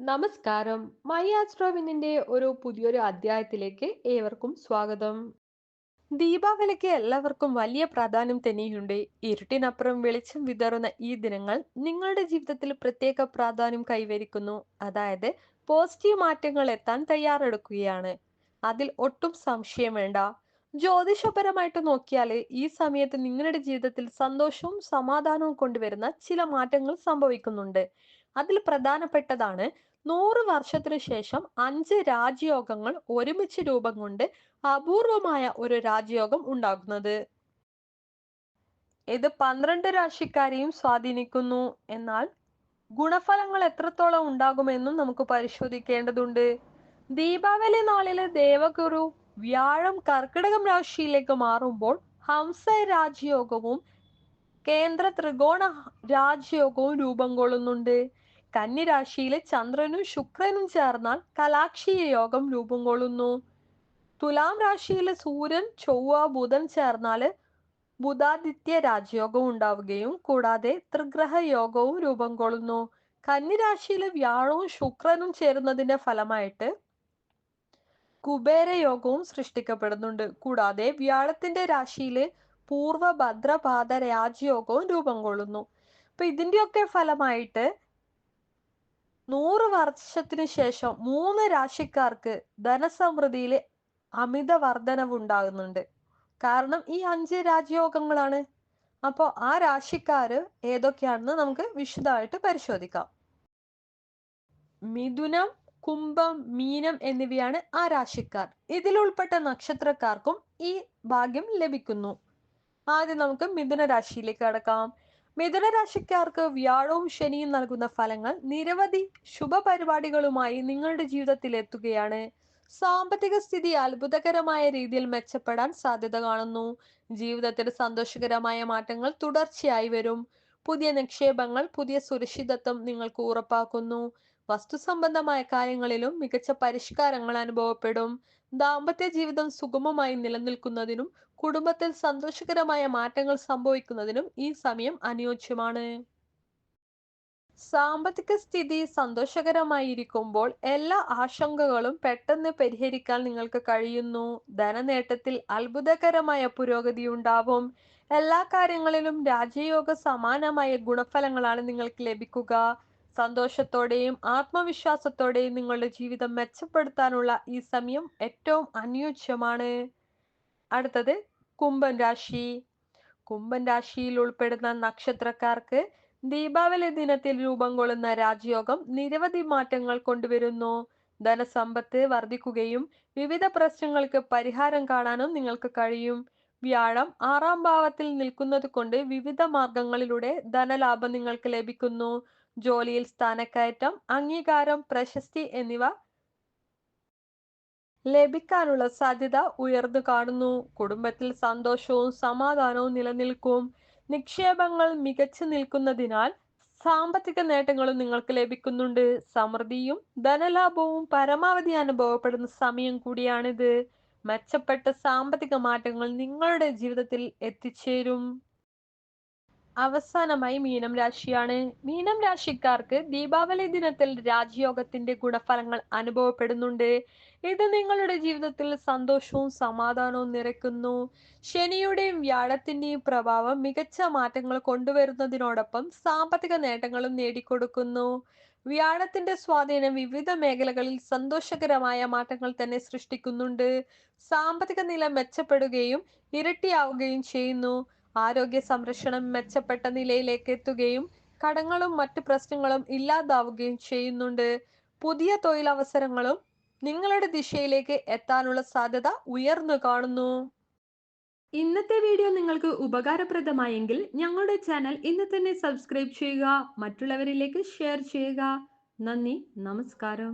നമസ്കാരം. മൈ ആസ്ട്രോവിനിന്റെ ഒരു പുതിയൊരു അധ്യായത്തിലേക്ക് ഏവർക്കും സ്വാഗതം. ദീപാവലിക്ക് എല്ലാവർക്കും വലിയ പ്രാധാന്യം തന്നെയുണ്ട്. ഇരുട്ടിനപ്പുറം വെളിച്ചം വിതറുന്ന ഈ ദിനങ്ങൾ നിങ്ങളുടെ ജീവിതത്തിൽ പ്രത്യേക പ്രാധാന്യം കൈവരിക്കുന്നു. അതായത് പോസിറ്റീവ് മാറ്റങ്ങൾ എത്താൻ തയ്യാറെടുക്കുകയാണ്. അതിൽ ഒട്ടും സംശയം വേണ്ട. ജ്യോതിഷപരമായിട്ട് നോക്കിയാൽ ഈ സമയത്ത് നിങ്ങളുടെ ജീവിതത്തിൽ സന്തോഷവും സമാധാനവും കൊണ്ടുവരുന്ന ചില മാറ്റങ്ങൾ സംഭവിക്കുന്നുണ്ട്. അതിൽ പ്രധാനപ്പെട്ടതാണ് നൂറ് വർഷത്തിനു ശേഷം അഞ്ച് രാജയോഗങ്ങൾ ഒരുമിച്ച് രൂപം കൊണ്ട് അപൂർവമായ ഒരു രാജയോഗം ഉണ്ടാകുന്നത്. ഇത് പന്ത്രണ്ട് രാശിക്കാരെയും സ്വാധീനിക്കുന്നു. എന്നാൽ ഗുണഫലങ്ങൾ എത്രത്തോളം ഉണ്ടാകുമെന്നും നമുക്ക് പരിശോധിക്കേണ്ടതുണ്ട്. ദീപാവലി നാളിലെ ദേവഗുരു വ്യാഴം കർക്കിടകം രാശിയിലേക്ക് മാറുമ്പോൾ ഹംസ രാജയോഗവും കേന്ദ്ര ത്രികോണ രാജയോഗവും രൂപം കൊള്ളുന്നുണ്ട്. കന്നിരാശിയിലെ ചന്ദ്രനും ശുക്രനും ചേർന്നാൽ കലാക്ഷീയ യോഗം രൂപം കൊള്ളുന്നു. തുലാം രാശിയിലെ സൂര്യൻ ചൊവ്വ ബുധൻ ചേർന്നാൽ ബുധാദിത്യ രാജയോഗം ഉണ്ടാവുകയും കൂടാതെ ത്രിഗ്രഹ യോഗവും രൂപം കൊള്ളുന്നു. കന്നിരാശിയിലെ വ്യാഴവും ശുക്രനും ചേരുന്നതിന്റെ ഫലമായിട്ട് കുബേര യോഗവും സൃഷ്ടിക്കപ്പെടുന്നുണ്ട്. കൂടാതെ വ്യാഴത്തിന്റെ രാശിയിൽ പൂർവ ഭദ്രപാദ രാജയോഗവും രൂപം കൊള്ളുന്നു. അപ്പൊ ഇതിന്റെയൊക്കെ ഫലമായിട്ട് നൂറ് വർഷത്തിനു ശേഷം മൂന്ന് രാശിക്കാർക്ക് ധനസമൃദ്ധിയിൽ അമിത വർധനവ് ഉണ്ടാകുന്നുണ്ട് കാരണം ഈ അഞ്ച് രാജയോഗങ്ങളാണ്. അപ്പോൾ ആ രാശിക്കാര് ഏതൊക്കെയാണെന്ന് നമുക്ക് വിശദമായിട്ട് പരിശോധിക്കാം. മിഥുനം കുംഭം മീനം എന്നിവയാണ് ആ രാശിക്കാർ. ഇതിൽ ഉൾപ്പെട്ട നക്ഷത്രക്കാർക്കും ഈ ഭാഗ്യം ലഭിക്കുന്നു. ആദ്യം നമുക്ക് മിഥുന രാശിയിലേക്ക് കടക്കാം. മിഥുന രാശിക്കാർക്ക് വ്യാഴവും ശനിയും നൽകുന്ന ഫലങ്ങൾ നിരവധി ശുഭപരിപാടികളുമായി നിങ്ങളുടെ ജീവിതത്തിൽ എത്തുകയാണ്. സാമ്പത്തിക സ്ഥിതി അത്ഭുതകരമായ രീതിയിൽ മെച്ചപ്പെടാൻ സാധ്യത കാണുന്നു. ജീവിതത്തിൽ സന്തോഷകരമായ മാറ്റങ്ങൾ തുടർച്ചയായി വരും. പുതിയ നിക്ഷേപങ്ങൾ പുതിയ സുരക്ഷിതത്വം നിങ്ങൾക്ക് ഉറപ്പാക്കുന്നു. വസ്തു സംബന്ധമായ കാര്യങ്ങളിലും മികച്ച പരിഷ്കാരങ്ങൾ അനുഭവപ്പെടും. ദാമ്പത്യ ജീവിതം സുഗമമായി നിലനിൽക്കുന്നതിനും കുടുംബത്തിൽ സന്തോഷകരമായ മാറ്റങ്ങൾ സംഭവിക്കുന്നതിനും ഈ സമയം അനുയോജ്യമാണ്. സാമ്പത്തിക സ്ഥിതി സന്തോഷകരമായിരിക്കുമ്പോൾ എല്ലാ ആശങ്കകളും പെട്ടെന്ന് പരിഹരിക്കാൻ നിങ്ങൾക്ക് കഴിയുന്നു. ധനനേട്ടത്തിൽ അത്ഭുതകരമായ പുരോഗതി ഉണ്ടാവും. എല്ലാ കാര്യങ്ങളിലും രാജയോഗ സമാനമായ ഗുണഫലങ്ങളാണ് നിങ്ങൾക്ക് ലഭിക്കുക. സന്തോഷത്തോടെയും ആത്മവിശ്വാസത്തോടെയും നിങ്ങളുടെ ജീവിതം മെച്ചപ്പെടുത്താനുള്ള ഈ സമയം ഏറ്റവും അനുയോജ്യമാണ്. അടുത്തത് കുംഭൻ രാശി. കുംഭൻ രാശിയിൽ ഉൾപ്പെടുന്ന നക്ഷത്രക്കാർക്ക് ദീപാവലി ദിനത്തിൽ രൂപം കൊള്ളുന്ന രാജയോഗം നിരവധി മാറ്റങ്ങൾ കൊണ്ടുവരുന്നു. ധനസമ്പത്ത് വർദ്ധിക്കുകയും വിവിധ പ്രശ്നങ്ങൾക്ക് പരിഹാരം കാണാനും നിങ്ങൾക്ക് കഴിയും. വ്യാഴം ആറാം ഭാവത്തിൽ നിൽക്കുന്നത് കൊണ്ട് വിവിധ മാർഗങ്ങളിലൂടെ ധനലാഭം നിങ്ങൾക്ക് ലഭിക്കുന്നു. ജോലിയിൽ സ്ഥാനക്കയറ്റം അംഗീകാരം പ്രശസ്തി എന്നിവ ലഭിക്കാനുള്ള സാധ്യത ഉയർന്നു കാണുന്നു. കുടുംബത്തിൽ സന്തോഷവും സമാധാനവും നിലനിൽക്കും. നിക്ഷേപങ്ങൾ മികച്ചു നിൽക്കുന്നതിനാൽ സാമ്പത്തിക നേട്ടങ്ങളും നിങ്ങൾക്ക് ലഭിക്കുന്നുണ്ട്. സമൃദ്ധിയും ധനലാഭവും പരമാവധി അനുഭവപ്പെടുന്ന സമയം കൂടിയാണിത്. മെച്ചപ്പെട്ട സാമ്പത്തിക മാറ്റങ്ങൾ നിങ്ങളുടെ ജീവിതത്തിൽ എത്തിച്ചേരും. അവസാനമായി മീനം രാശിയാണ്. മീനം രാശിക്കാർക്ക് ദീപാവലി ദിനത്തിൽ രാജയോഗത്തിന്റെ ഗുണഫലങ്ങൾ അനുഭവപ്പെടുന്നുണ്ട്. ഇത് നിങ്ങളുടെ ജീവിതത്തിൽ സന്തോഷവും സമാധാനവും നിറയ്ക്കുന്നു. ശനിയുടെയും വ്യാഴത്തിന്റെയും പ്രഭാവം മികച്ച മാറ്റങ്ങൾ കൊണ്ടുവരുന്നതിനോടൊപ്പം സാമ്പത്തിക നേട്ടങ്ങളും നേടിക്കൊടുക്കുന്നു. വ്യാഴത്തിന്റെ സ്വാധീനം വിവിധ മേഖലകളിൽ സന്തോഷകരമായ മാറ്റങ്ങൾ തന്നെ സൃഷ്ടിക്കുന്നുണ്ട്. സാമ്പത്തിക നില മെച്ചപ്പെടുകയും ഇരട്ടിയാവുകയും ചെയ്യുന്നു. ആരോഗ്യ സംരക്ഷണം മെച്ചപ്പെട്ട നിലയിലേക്ക് എത്തുകയും കടങ്ങളും മറ്റു പ്രശ്നങ്ങളും ഇല്ലാതാവുകയും ചെയ്യുന്നുണ്ട്. പുതിയ തൊഴിലവസരങ്ങളും നിങ്ങളുടെ ദിശയിലേക്ക് എത്താനുള്ള സാധ്യത ഉയർന്നു കാണുന്നു. ഇന്നത്തെ വീഡിയോ നിങ്ങൾക്ക് ഉപകാരപ്രദമായെങ്കിൽ ഞങ്ങളുടെ ചാനൽ ഇന്ന് തന്നെ സബ്സ്ക്രൈബ് ചെയ്യുക മറ്റുള്ളവരിലേക്ക് ഷെയർ ചെയ്യുക. നന്ദി നമസ്കാരം.